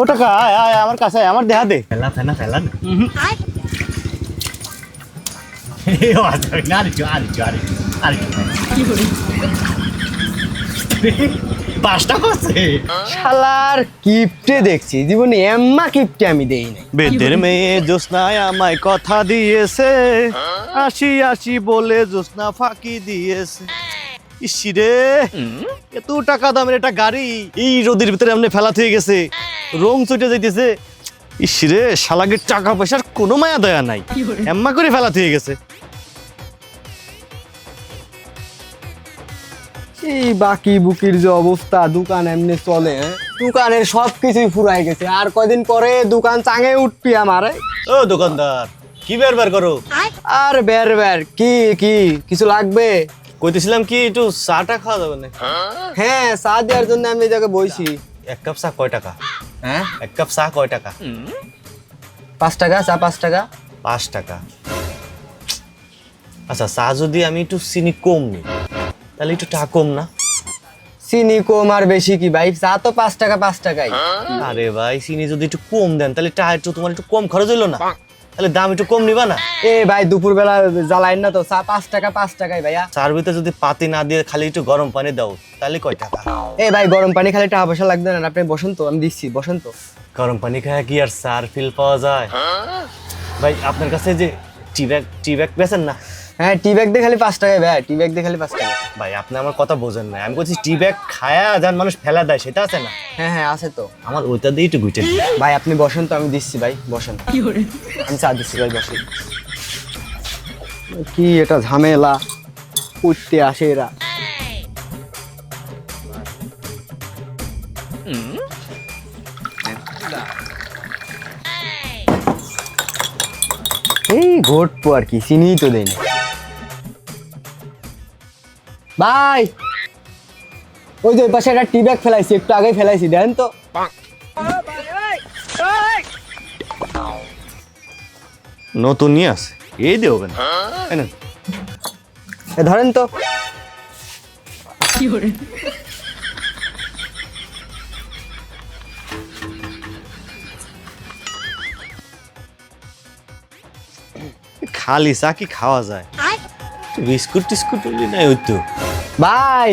ও টাকা আয় আয় আমার কাছে আয়, আমার দেহা দে ফেলা ফেলা ফেলা না। আরেকটু আরেকটু আরেকটু আরেকটু পাঁচটা করছে? শালার কিপটে দেখছি জীবনে এম্মা কিপটে আমি দেই নাই। বেদের মেয়ে জ্যোৎস্নায় আমায় কথা দিয়েছে। আসি আসি বলে জ্যোৎস্না ফাঁকি দিয়েছে। ইসি রে এত টাকা দামের একটা গাড়ি এই রোদের ভিতরে এমনি ফেলা হয়ে গেছে। রং চটে যাইতেছে। ইসি রে শালাগের টাকা পয়সার কোনো মায়া দয়া নাই। এম্মা করে ফেলা হয়ে গেছে। এই বাকি বুকির যে অবস্থা দোকান এমনি চলে হ্যাঁ? দোকানের সব কিছুই ফুরাই গেছে। আর কদিন পরে দোকান চাঙে উঠবি আমার ও দোকানদার কি বের বের করো? আর বের বের কি কি কিছু লাগবে? কইতেছিলাম কি একটু চাটা খাওয়া যাবে না হ্যাঁ চা দেওয়ার জন্য আমি এই জায়গায় বইছি। এক কাপ চা কয় টাকা? হ্যাঁ? এক কাপ চা কয় টাকা? পাঁচ টাকা চা পাঁচ টাকা। পাঁচ টাকা। আচ্ছা চা যদি আমি একটু চিনি কম নিই তাহলে একটু টাকা কম না? চিনি কম আর বেশি কি ভাই? চা তো পাঁচ টাকা পাঁচ টাকাই। আরে ভাই চিনি যদি একটু কম দেন তাহলে টা একটু তোমার একটু কম খরচ হইল না? তাহলে দাম একটু কম নিবা না? এ ভাই দুপুর বেলা জ্বালাইন না তো। চা পাঁচ টাকা পাঁচ টাকায় ভাইয়া। চার ভিতরে যদি পাতি না দিয়ে খালি একটু গরম পানি দাও তাহলে কয় টাকা? এ ভাই গরম পানি খালি টাকা পয়সা লাগবে না। আপনি বসন্ত তো আমি দিচ্ছি বসন্ত তো। গরম পানি খায় কি আর সার ফিল পাওয়া যায়? ভাই আপনার কাছে যে টি ব্যাগ টি ব্যাগ পেয়েছেন না? হ্যাঁ টি ব্যাগ দিয়ে খালি পাঁচ টাকায় ভাই টি ব্যাগ দিয়ে খালি পাঁচ টাকা ভাই আপনি আমার কথা বোঝেন না আমি বলছি টি ব্যাগ খায়া যান মানুষ ফেলা দেয় সেটা আছে না? হ্যাঁ হ্যাঁ আছে তো। আমার ওইটা দিয়ে একটু গুইটে ভাই আপনি বসেন তো আমি দিচ্ছি ভাই বসেন। আমি চা দিচ্ছি ভাই বসেন। কি এটা ঝামেলা? উঠতে আসে এরা। এই ঘটবো আর কি চিনিই তো দেয়নি ভাই ওই যে পাশে একটা টি ব্যাগ ফেলাইছি একটু আগে ফেলাইছি দেন তো। নতুন নিয়ে আসে। এই কেন এই এ ধরেন তো। খালি চা কি খাওয়া যায়? বিস্কুট টিস্কুট নাই ওই তো। ভাই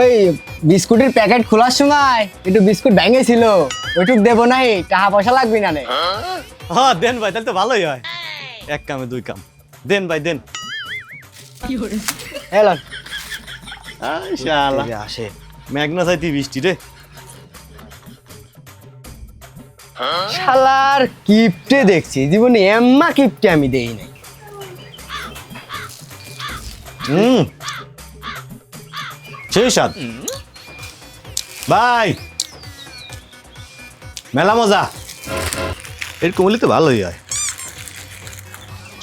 ওই বিস্কুটের প্যাকেট খোলার সময় একটু বিস্কুট ভেঙেছিল ওইটুক দেবো নাই টাকা পয়সা লাগবে না নে। হ্যাঁ দেন ভাই তাহলে তো ভালোই হয়। এক কামে দুই কাম। দেন ভাই দেন। এলন শালা আসে। মেঘনা চাইতি বৃষ্টি রে। শালার কিপটে দেখছি জীবনে এম্মা কিপটে আমি দেই নাই। হুম। সেই স্বাদ ভাই মেলা মজা। এরকম হলে তো ভালোই হয়।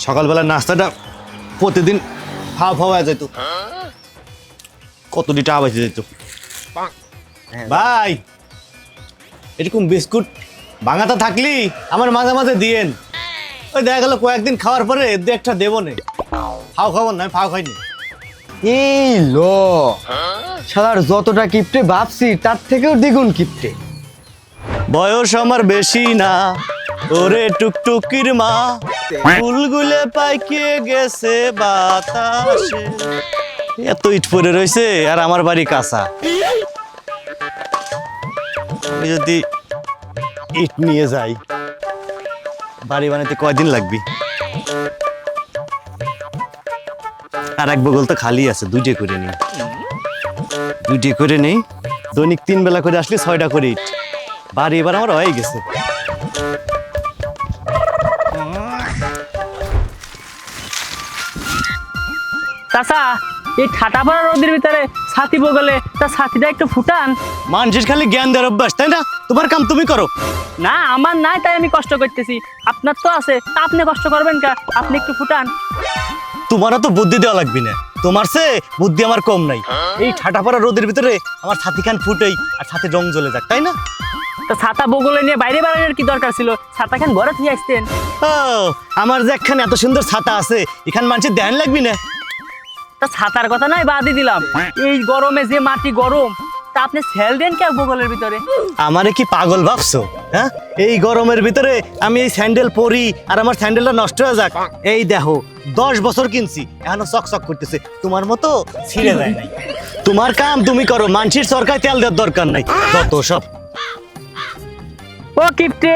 সকালবেলা নাস্তাটা প্রতিদিন খাওয়া খাওয়া যেত। কত টাকা বেঁচে যেত। ভাই এরকম বিস্কুট ভাঙাতা থাকলি আমার মাঝে মাঝে দিয়েন। ওই দেখা গেল কয়েকদিন খাওয়ার পরে দু একটা দেবো নে। ফাও খাব না ফাও খাইনি। এই লো। শালার যতটা কিপটে ভাবছি, তার থেকেও দ্বিগুণ কিপটে। বয়স আমার বেশি না, ওরে টুকটুকির মা। ফুলগুলে পাইকে গেছে বাতাসে। এত ইট পরে রয়েছে আর আমার বাড়ি কাঁচা। যদি ইট নিয়ে যাই, বাড়ি বানাতে কয়দিন লাগবে? আর এক বগল তো খালি আছে, দুইটে করে নিই দুইটে করে নেই দৈনিক তিন বেলা করে আসলে ছয়টা করে। ইট বাড়ি এবার আমার হয়ে গেছে। চাচা এই ঠাটা পড়া রোদের ভিতরে ছাতি বগলে তা ছাতিটা একটু ফুটান। মানুষের খালি জ্ঞান দেওয়ার অভ্যাস তাই না? তোমার কাম তুমি করো। না আমার নাই তাই আমি কষ্ট করতেছি। আপনার তো আছে তা আপনি কষ্ট করবেন কা আপনি একটু ফুটান। তোমারও তো বুদ্ধি দেওয়া লাগবে না। তোমার সে বুদ্ধি আমার কম নাই। এই ঠাটা পড়া রোদের ভিতরে আমার ছাতি খান ফুটেই আর ছাতে রং জ্বলে যাক তাই না? তো ছাতা বগলে নিয়ে বাইরে বেড়ানোর কি দরকার ছিল? ছাতা খান বড় থেকে আসতেন। ও আমার যে একখান এত সুন্দর ছাতা আছে এখান মানুষের ধ্যান লাগবি না? তা ছাতার কথা নয় বাদই দিলাম। এই গরমে যে মাটি গরম তা আপনি সেল দেন কে বগলের ভিতরে? আমারে কি পাগল ভাবছ হ্যাঁ? এই গরমের ভিতরে আমি এই স্যান্ডেল পরি আর আমার স্যান্ডেলটা নষ্ট হয়ে যাক। এই দেখো দশ বছর কিনছি এখনও করতেছে। তোমার মতো ছিঁড়ে যায় নাই। তোমার কাম তুমি করো মানসির সরকার তেল দেওয়ার দরকার নাই। যত সব। ও কিপটে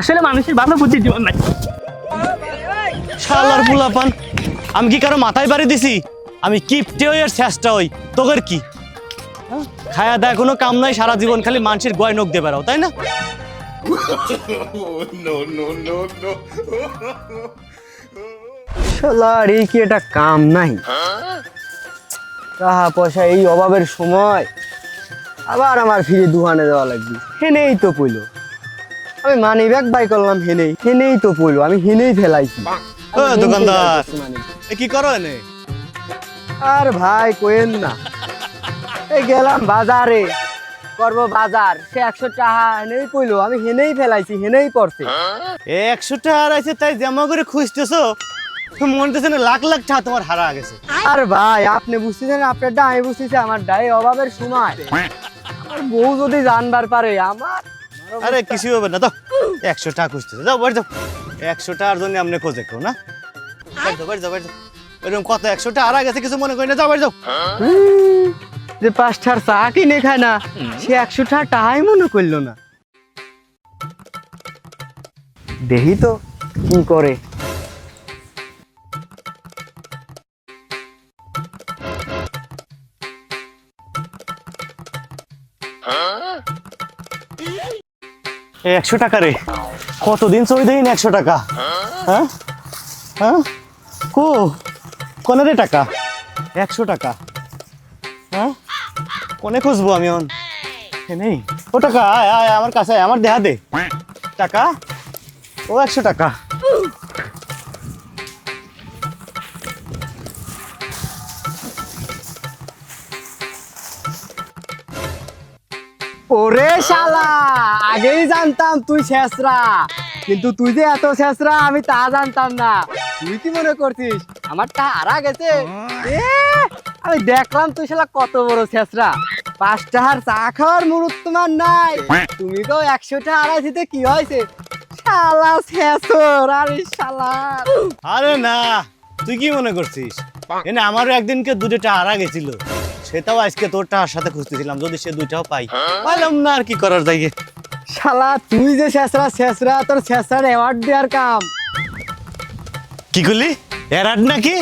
আসলে মানুষের ভালো বুদ্ধি জীবন নাই। শালার পোলাপান আমি কি কারও মাথায় বাড়ি দিছি? আমি কিপটে হই আর চেষ্টা হই তোদের কি? খায়া দেয় কোনো কাম নাই সারা জীবন খালি মানুষের গয় নোক দিয়ে বেড়াও তাই না? শালার এই কি এটা কাম নাই? টাকা পয়সা এই অভাবের সময় আবার আমার ফিরে দুহানে দেওয়া লাগবে। হেনেই তো পইলো। আমি মানি ব্যাগ বাই করলাম হেনেই। হেনেই তো পইলো আমি হেনেই ফেলাইছি। দোকানদার। এ কি করো এনে? আর ভাই কোয়েন না। এই গেলাম বাজারে। করব বাজার। সে একশো টাকা হেনেই কইলো আমি হেনেই ফেলাইছি হেনেই পড়ছে। একশো টাকা আছে তাই জমা করে খুঁজতেছো? মনে হচ্ছে না লাখ লাখ টাকা তোমার হারা গেছে। আর ভাই আপনি বুঝতেছেন আপনারটা আমি বুঝতেছি আমার ডাই অভাবের সময়। আমার বউ যদি জানবার পারে আমার আরে কিছু হবে না তো একশো টাকা খুঁজতেছে। যাও বাড়ি যাও। একশো টাকার জন্য আপনি খোঁজে কেউ না? বাড়ি যাও বাড়ি যাও বাড়ি যাও। এরকম কত একশো টাকা হারা গেছে কিছু মনে করি না। যাও বাড়ি যাও। যে পাঁচটার চা কিনে খায় না সে একশো টাকা টাকাই মনে করল না। দেখি তো কি করে। একশো টাকা রে। কতদিন চই দেই না একশো টাকা? হ্যাঁ? হ্যাঁ? কো? কোন রে টাকা? একশো টাকা। হ্যাঁ? কোনে খুঁজবো আমি নেই। ও টাকা আয় আয় আমার কাছে আয়, আমার দেহা দে। টাকা? ও একশো টাকা। ওরে শালা আগেই জানতাম তুই শেষরা। কিন্তু তুই যে এত শেষরা আমি তা জানতাম না। তুই কি মনে করছিস? আমার তা হারা গেছে। এ, আমি দেখলাম তুই শালা কত বড় শেষরা পাঁচ টাকার চা খাওয়ার মুরুত তোমার নাই। তুমি তো একশো টাকা হারাইছিতে কি হয়েছে? শালা শেষর আরে শালা। আরে না তুই কি মনে করছিস? এনে আমারও একদিনকে দুটো হারা গেছিল। সেটাও আজকে তোর টাকার সাথে খুঁজতেছিলাম যদি সে দুইটাও পাই পাইলাম না আর কি করার যাই শালা তুই যে শেষরা শেষরা তোর শেষরার অ্যাওয়ার্ড দেওয়ার কাম। কি করলি? এরাট নাকি?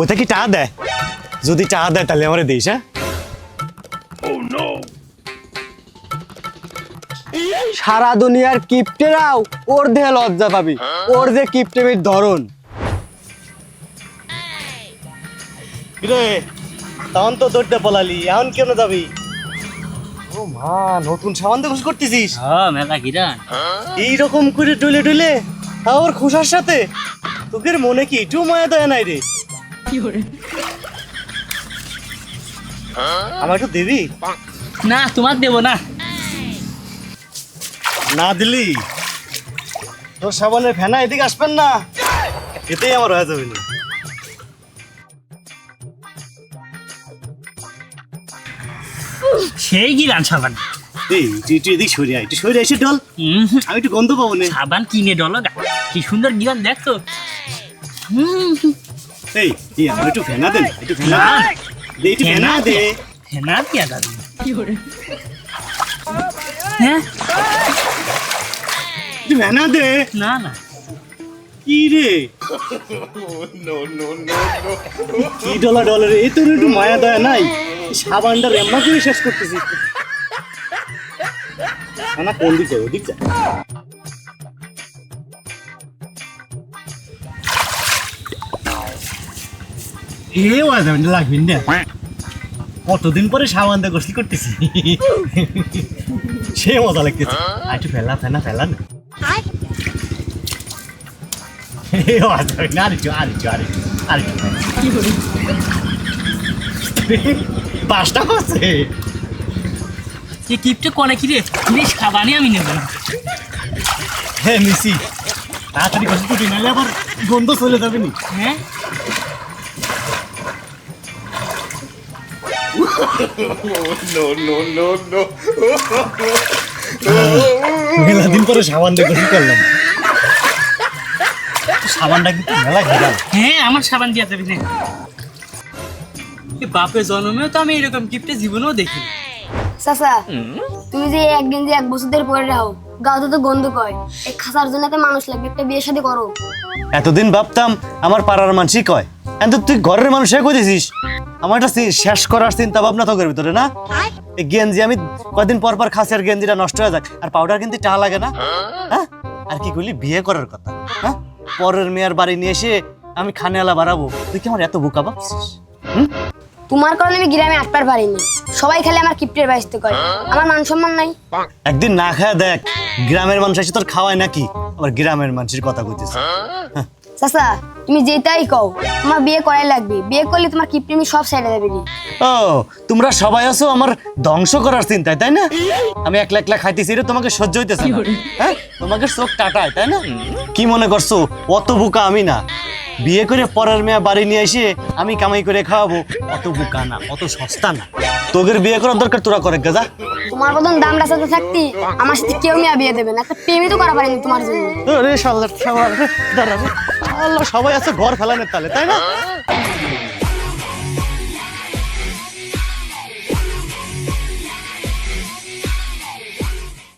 ওটা কি টাকা দেয়? যদি টাকা দেয় তাহলে আমার দিস হ্যাঁ? সারা দুনিয়ার কিপ্টেরাও ওর দেহে লজ্জা পাবি। ওর যে কিপ্টেমির ধরন। কিরে তখন তো দৌড়তে পলালি এখন কেন যাবি? ও মা নতুন সামান দেখুস করতেছিস? হ্যাঁ মেলা গিরান এইরকম করে ডুলে ডুলে তাওর খোসার সাথে? তোকে মনে কি একটু মায়া দেয় নাই রে? আমার একটু দিবি না তোমার দেবো না। না দিলি তোর সাবানের ফেনা এদিকে আসবেন না? এতেই আমার হয়ে যাবে না। সেই গিরান সাবান? এই তুই একটু এদিক সরে আয় একটু সরে এসে ডল আমি একটু গন্ধ পাবো না। সাবান কিনে ডলো কি সুন্দর হুম, এই এই আমার একটু ফেনা দেন একটু ফেনা দে দিয়া দাদু। হ্যাঁ? একটু দে না না। কি রে? কি ডলা ডলার এই তোর একটু মায়া দয়া নাই। সাবানটা রেম্মা করে শেষ করতেছিস না কোন দিকে ওদিক যা। হে ওয়াজাবেন লাগবেন না। কতদিন পরে সাবান দিয়ে গোসল করতেছি? সে মজা লাগতেছে। আর একটু ফেলা ফেনা ফেলা না। পাঁচটা করছে এ কিপটে কনে কি রে? কিরে সাবানই আমি নেব হ্যাঁ মিসি তাড়াতাড়ি গোসল করবি নাহলে আবার গন্ধ চলে যাবে নি। হ্যাঁ? মেলা দিন পরে সাবান দিয়ে গোসল করলাম। সাবানটা কিন্তু মেলা হ্যাঁ আমার সাবান দিয়ে যাবি না এ জন্মেও তো আমি এরকম গিফটে জীবনেও দেখি চাচা তুমি যে একদিন যে এক বছর ধরে পরে রাখো গাও তো গন্ধ কয়। এই খাসার জন্য তো মানুষ লাগবে একটা বিয়ে শাদী করো। এতদিন ভাবতাম আমার পাড়ার মানুষই কয় কিন্তু তুই ঘরের মানুষ কই আমার একটা শেষ করার চিন্তা ভাবনা তোকের ভিতরে না? এই গেঞ্জি আমি কয়দিন পর পর খাসি আর গেঞ্জিটা নষ্ট হয়ে যাক। আর পাউডার কিন্তু টাকা লাগে না। হ্যাঁ? আর কি করলি? বিয়ে করার কথা। হ্যাঁ? পরের মেয়ের বাড়ি নিয়ে এসে আমি খানেওয়ালা বাড়াবো। তুই কি আমার এত বোকা ভাবছিস? হুম? তোমার কারণে আমি গ্রামে আটবার পারিনি সবাই খালি আমার কিপ্টের বাইসতে কয় আমার মান সম্মান নাই। একদিন না খায় দেখ গ্রামের মানুষ এসে তোর খাওয়ায় নাকি? আবার গ্রামের মানুষের কথা কইতেছে। চাচা তুমি যেটাই কও তোমার বিয়ে করাই লাগবে। বিয়ে করলে তোমার কিপ্টে আমি সব সাইডে দেবে নি। ও তোমরা সবাই আছো আমার ধ্বংস করার চিন্তায় তাই না? আমি একলা একলা খাইতেছি রে তোমাকে সহ্য হইতেছে না। হ্যাঁ? তোমাকে চোখ টাটায় তাই না? কি মনে করছ অত বোকা আমি না। বিয়ে করে পরের মেয়ে বাড়ি নিয়ে এসে আমি কামাই করে খাওয়াবো অত বোকা না অত সস্তা না। তোদের বিয়ে করার দরকার তোরা করে গেজা। তোমার মতন দাম রাস্তাতে থাকতি আমার সাথে কেউ মেয়া বিয়ে দেবে না। একটা প্রেমই তো করা পারিনি তোমার জন্য। রে সাল্লার সাল্লার দাঁড়াবে আল্লাহ, সবাই আছে, ঘর ফেলানোর তালে, তাই না?